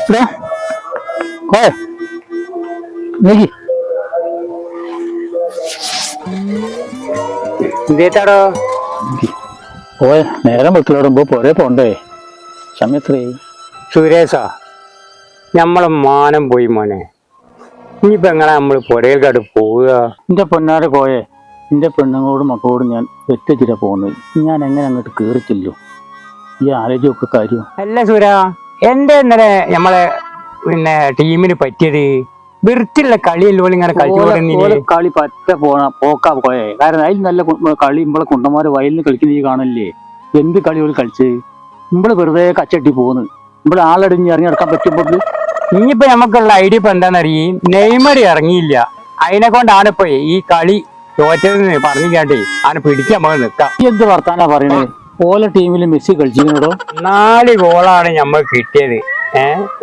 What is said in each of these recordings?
ഇവിടെ കോയ നീക്കി. എന്തേത്താടോ കോയ നേരം വെക്കിലോടുമ്പോ പോരെ പോണ്ടേ. സമയത്രേ സുരേഷ നമ്മളെ മാനം പോയി മോനെ. ഇനിയിപ്പോ എങ്ങനെ നമ്മൾ പുരയിൽക്കാട്ട് പോവുക? എന്റെ പൊന്നാട് കോയെ എന്റെ പെണ്ണുങ്ങളോടും മക്കളോടും ഞാൻ വെറ്റിച്ചിട്ടാ പോകുന്നത്. ഞാൻ എങ്ങനെ അങ്ങോട്ട് കേറിച്ചില്ലോ? ഈ ആലോചിച്ചൊക്കെ കാര്യം. അല്ല സുര എന്റെ ഇന്നലെ നമ്മളെ പിന്നെ ടീമിന് പറ്റിയത് വൃത്തിയുള്ള കളിയല്ലോ ഇങ്ങനെ കളി പറ്റ പോണ പോക്കാ പോയെ. കാരണം അതിൽ നല്ല കളി ഇമ്പളെ കുണ്ടന്മാര് വയലിന് കളിക്കുന്ന ഈ കാണില്ലേ എന്ത് കളി ഒരു കളിച്ച്? ഇമ്പൾ വെറുതെ കച്ചട്ടി പോന്ന്. ഇമ്പൾ ആളടിഞ്ഞ് ഇറങ്ങി നടക്കാൻ പറ്റുമ്പോൾ ഇനിയിപ്പോ നമുക്കുള്ള ഐഡിയ ഇപ്പൊ എന്താണെന്നറിയും നെയ്മർ ഇറങ്ങിയില്ല. അതിനെ കൊണ്ടാണ് ഇപ്പൊ ഈ കളി തോറ്റതെന്ന് പറഞ്ഞു കേട്ടേ ആനെ പിടിക്കാൻ നമുക്ക് നിക്കാം. എന്ത് വർത്താനാ പറയണേ? ഓലെ ടീമിൽ മെസ്സി കളിച്ചിരുന്നോ നാല് ഗോളാണ് നമ്മൾ കിട്ടിയത്.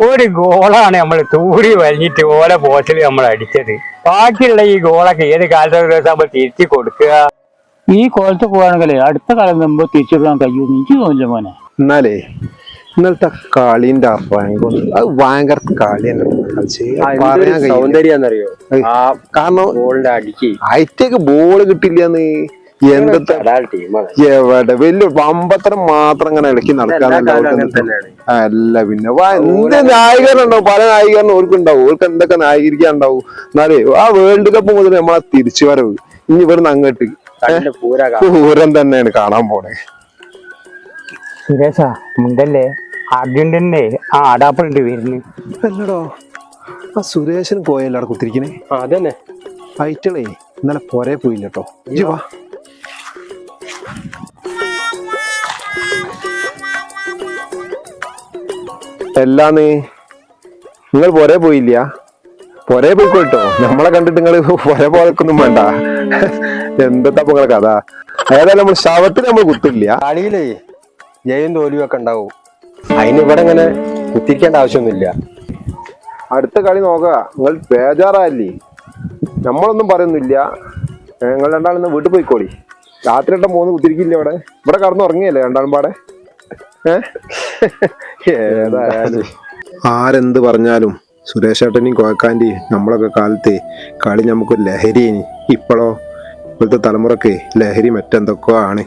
ഒരു ഗോളാണ് നമ്മൾ തൂടി വലിഞ്ഞിട്ട് ഓല പോസ്റ്റിൽ നമ്മൾ അടിച്ചത്. ബാക്കിയുള്ള ഈ ഗോളൊക്കെ ഏത് കാലത്ത് നമ്മൾ തിരിച്ചു കൊടുക്കുക. ഈ കോലത്ത് പോവാണെങ്കിലേ അടുത്ത കാലം നമ്മൾ തിരിച്ചു കൊടുക്കാൻ കഴിയുമെന്ന് എനിക്ക് തോന്നില്ല മോനെ. എന്നാലേ ഇന്നലത്തെ കളിന്റെ അത് ഭയങ്കര കളി തന്നെ കളിച്ച് പറയാൻ. സൗന്ദര്യാന്നറിയോ കാരണം ഗോളിന്റെ അടിക്ക്. അയറ്റക്ക് ബോൾ കിട്ടില്ലെന്ന് എന്തത്തെ എവിടെ? വലിയ വമ്പത്തരം മാത്രം ഇങ്ങനെ ഇളക്കി നടക്കാന്നല്ല അല്ല പിന്നെ വാ, എന്ത് നായികരുണ്ടാവും? പല നായകരും ഓർക്കുണ്ടാവും. ഓർക്ക് എന്തൊക്കെ നായകരിക്കാൻ ഉണ്ടാവും എന്നാലേ ആ വേൾഡ് കപ്പ് മുതൽ നമ്മളെ തിരിച്ചു വരവ് ഇനി ഇവിടുന്ന് അങ്ങോട്ട്. പൂരം തന്നെയാണ് കാണാൻ പോണേ. സുരേഷാ മുണ്ടല്ലേ? അർജന്റീനെ ആ അടാപ്പുണ്ട് വരുന്നു. അല്ലടോ ആ സുരേഷന് പോയല്ലോ അവിടെ കുത്തിരിക്കണേ? അതന്നെ. ഐറ്റളേ ഇന്നലെ പോരേ പോയില്ലട്ടോ ഇജ്ജ് വാ. എല്ലാന്ന്. നിങ്ങൾ പോരെ പോയില്ല. പോരെ പോയിക്കോട്ടോ. നമ്മളെ കണ്ടിട്ട് നിങ്ങൾ പോരെ പോലക്കൊന്നും വേണ്ട. എന്താ നിങ്ങളെ കഥ? ഏതായാലും നമ്മൾ ശവത്തിന് നമ്മൾ കുത്തില്ല. കളിയിലേ ജയം തോൽവിയും ഒക്കെ ഉണ്ടാവും. അതിന് ഇവിടെ ഇങ്ങനെ കുത്തിരിക്കേണ്ട ആവശ്യമൊന്നുമില്ല. അടുത്ത കളി നോക്കുക. നിങ്ങൾ ബേജാറായില്ലേ? നമ്മളൊന്നും പറയുന്നില്ല. നിങ്ങൾ രണ്ടാളും വീട്ടിൽ പോയിക്കോളി. രാത്രി ഇട്ട മൂന്ന് കുത്തിരിക്കില്ല ഇവിടെ? ഇവിടെ കടന്നുറങ്ങിയല്ലേ രണ്ടാളും പാടെ? ഏ? ഏതായാലും. ആരെന്ത് പറഞ്ഞാലും സുരേഷ് ഏട്ടനെയും കോയക്കാന്റെയും നമ്മളൊക്കെ കാലത്ത് കളി നമുക്ക് ലഹരി ഇപ്പോഴോ ഇപ്പോഴത്തെ തലമുറയ്ക്ക് ലഹരി മറ്റെന്തൊക്കെയോ ആണ്.